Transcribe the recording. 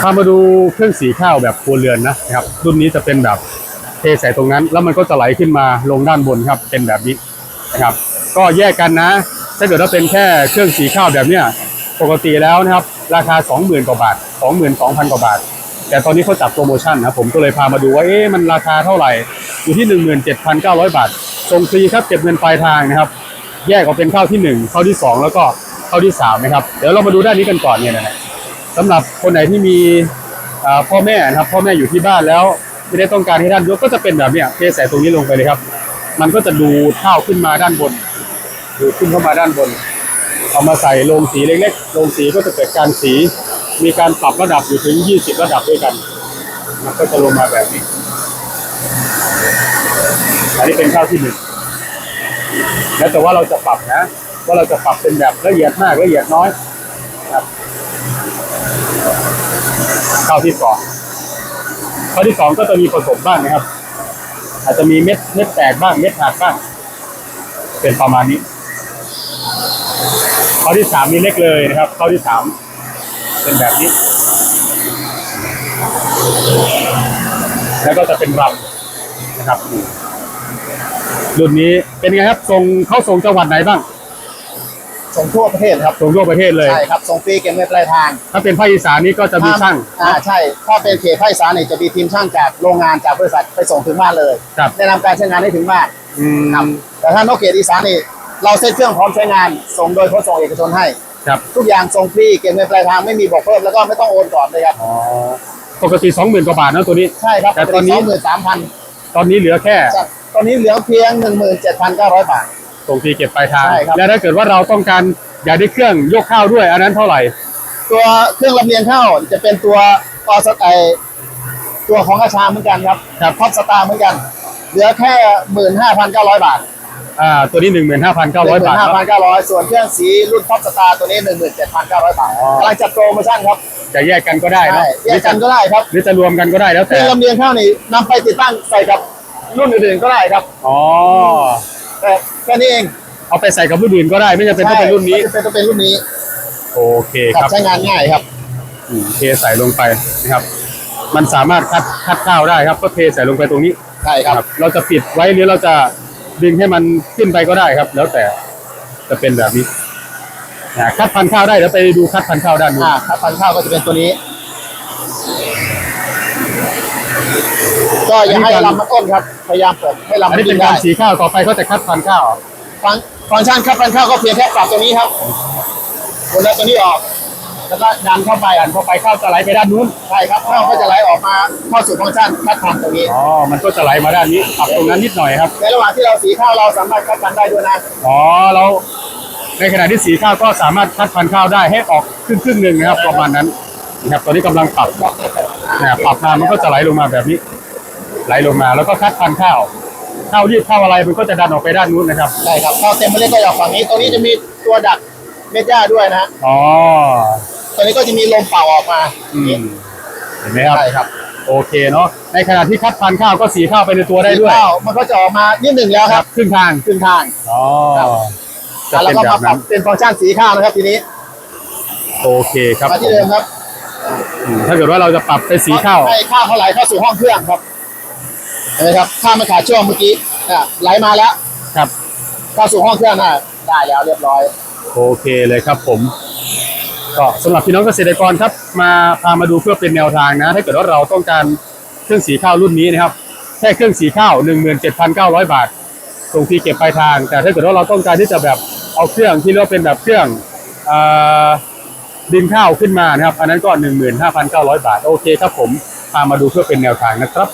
พามาดูเครื่องสีข้าวแบบครัวเรือนนะครับ รุ่นนี้จะเป็นแบบเทใส่ตรงนั้น แล้วมันก็จะไหลขึ้นมาลงด้านบนครับ เป็นแบบนี้นะครับ ก็แยกกันนะ ถ้าเกิดว่าเป็นแค่เครื่องสีข้าวแบบเนี้ยปกติแล้วนะครับ ราคา 20,000กว่าบาท 22,000กว่าบาท แต่ตอนนี้เขาจัดโปรโมชั่นนะผมก็เลยพามาดูว่าเอ๊ะมันราคาเท่าไหร่อยู่ที่ 17,900 บาทส่งฟรีครับเก็บเงินปลายทางนะครับ แยกออกเป็นข้าวที่หนึ่งข้าวที่สองแล้วก็ข้าวที่สามนะครับเดี๋ยวเรามาดูด้านนี้กันก่อนเนี่ยนะฮะ สำหรับคนไหนที่มีพ่อแม่นะครับพ่อแม่อยู่ที่บ้านแล้ว ไม่ได้ต้องการให้ด้านยกก็จะเป็นแบบเนี้ยเทใส่ตรงนี้ลงไปเลยครับ มันก็จะดูดข้าวขึ้นมาด้านบน ดูขึ้นเข้ามาด้านบน เอามาใส่โรงสีเล็กๆโรงสีก็จะเกิดการสีมีการปรับระดับอยู่ถึง 20 ระดับด้วยกัน มันก็จะลงมาแบบนี้ อันนี้เป็นข้าวที่หนึ่งแล้วแต่ว่าเราจะปรับนะ ว่าเราจะปรับเป็นแบบละเอียดมากละเอียดน้อยครับ ข้าวที่สองข้าวที่สองก็จะมีผสมบ้างนะครับ อาจจะมีเม็ดเม็ดแตกบ้างเม็ดหักบ้าง เป็นประมาณนี้ข้าวที่สามนี่เล็กเลยนะครับข้าวที่สามเป็นแบบนี้ แล้วก็จะเป็นรำนะครับรุ่นนี้เป็นไงครับส่งเข้าส่งจังหวัดไหนบ้าง ส่งทั่วประเทศครับส่งทั่วประเทศเลยใช่ครับส่งฟรีเก็บเงินปลายทางถ้าเป็นภาคอีสานนี่ก็จะมีช่างอ่าใช่ถ้าเป็นเขตภาคอีสานเนี่ยจะมีทีมช่างจากโรงงานจากบริษัทไปส่งถึงบ้านเลยครับแนะนำการใช้งานให้ถึงบ้านอืมครับแต่ถ้านอกเขตอีสานนี่เราเซ็ตเครื่องพร้อมใช้งาน ส่งโดยขนส่งเอกชนให้ครับทุกอย่างส่งฟรีเก็บเงินปลายทางไม่มีบอกเพิ่มแล้วก็ไม่ต้องโอนก่อนเลยครับอ๋อปกติสองหมื่นกว่าบาทนะตัวนี้ใช่ครับแต่ตอนนี้สองหมื่นสามพันตอนนี้เหลือแค่ ตอนนี้เหลือเพียงหนึ่งหมื่นเจ็ดพันเก้าร้อยบาท ส่งฟรีเก็บปลายทาง ใช่ครับ แล้วถ้าเกิดว่าเราต้องการอยากได้เครื่องยกข้าวด้วย อันนั้นเท่าไหร่ ตัวเครื่องลำเลียงข้าวจะเป็นตัวออสไอตัวของอาชาเหมือนกันครับครับ ท็อปสตาร์เหมือนกัน เหลือแค่หมื่นห้าพันเก้าร้อยบาทอ่า ตัวนี้หนึ่งหมื่นห้าพันเก้าร้อยบาทห้าเนพันอะเก้าร้อยส่วนเครื่องสีรุ่นท็อปสตาร์ตัวนี้หนึ่งหมื่นเจ็ดพันเก้าร้อยบาทอ๋อ กำลังจัดโปรโมชั่นครับจะแยกกันก็ได้เนใช่อะแยกกันก็ได้ครับ หรือจะรวมกันก็ได้แล้วเคแต่รื่องลำเลียงข้าวนี่นำไปติดตั้งใส่กับรุ่นอื่นๆก็ได้ครับ อ๋อ แต่แค่นี้เองเอาไปใส่กับรุ่นอื่นก็ได้ ไม่จำเป็นต้องเป็นรุ่นนี้ ใช่ไม่จำเป็นต้องเป็นรุ่นนี้โอเคครัครับบใช้งานง่ายครับ อืมเทใส่ลงไปนะครับ มันสามารถคัดคัดข้าวได้ครับก็เทใส่ลงไปตรงนี้ใช่ครับครับ เราจะปิดไว้หรือเราจะดึงให้มันขึ้นไปก็ได้ครับ แล้วแต่จะเป็นแบบนี้นะคัดพันธุ์ข้าวได้เดี๋ยวไปดูคัดพันธุ์ข้าวด้านนู้น อ่าครับพันธุ์ข้าวก็จะเป็นตัวนี้ ก็อย่าให้ลำมันอ้นครับ พยายามเปิดให้ลำอันมันนี้ดิ้เป็นนการได้สีข้าวต่อไปเขาจะคัดพันธุ์ข้าวฟังฟังก์ชันครับพันธุ์ข้าวก็เพียงแค่ปรับตัวนี้ครับกดแล้วตัวนี้ออก แล้วก็ดันเข้าไปอ่านพอไปข้าวจะไหลไปด้านนู้นใช่ครับข้าวก็จะไหลออกมาเข้าสู่ฟังก์ชันคัดพันธุ์ตรงนี้ อ๋อ มันก็จะไหลมาด้านนี้ปรับตรงนั้นนิดหน่อยครับ ในระหว่างที่เราสีข้าวเราสามารถคัดพันธุ์ได้ด้วยนะ อ๋อ เราในขณะที่สีข้าวก็สามารถคัดพันธุ์ข้าวได้ให้ออกครึ่งครึ่งๆหนึ่งนะครับประมาณนั้นนะครับตอนนี้กำลังปรับ นะปรับมามันก็จะไหลลงมาแบบนี้ ไหลลงมาแล้วก็คัดพันธุ์ข้าวข้าวรีบข้าวอะไรมันก็จะดันออกไปด้านนู้นนะครับ ใช่ครับข้าวเต็มเมล็ดก็จะออกฝั่งนี้ ตรงนี้จะมีตัวดักเม็ดหญ้าด้วยนะฮะอ๋อตัวนี้ก็จะมีลมเป่าออกมาอืมเห็นไหมครับ ใช่ครับโอเคเนาะ ในขณะที่คัดพันธุ์ข้าวก็สีข้าวไปในตัวได้ด้วยข้าวมันก็จะออกมานิดหนึ่งแล้วครับครึ่งทางครึ่งทาง อ๋อครับจะแล้วเป็นก็แบมาบปรันั้บนเป็นฟังก์ชันสีข้าวนะครับทีนี้ โอเคครับมาที่เดิมครับอืม ถ้าเกิดว่าเราจะปรับเป็นสีข้าวให้ข้าวเขาไหลเข้าสู่ห้องเครื่องครับเห็นไหมครับข้าวมันขาดช่วงเมื่อกี้อะไหลมาแล้วครับเข้าสู่ห้องเครื่องน่ะได้แล้วเรียบร้อย โอเคเลยครับผมก็สำหรับพี่น้องเกษตรกรครับ มาพามาดูเพื่อเป็นแนวทางนะ ถ้าเกิดว่าเราต้องการเครื่องสีข้าวรุ่นนี้นะครับแค่เครื่องสีข้าว 17,900 บาทส่งฟรีเก็บปลายทาง แต่ถ้าเกิดว่าเราต้องการที่จะแบบเอาเครื่องที่เรียกว่าเป็นแบบเครื่องเอ่อ ดินข้าวขึ้นมานะครับ อันนั้นก็ 15,900 บาท โอเคครับผมพามาดูเพื่อเป็นแนวทางนะครับ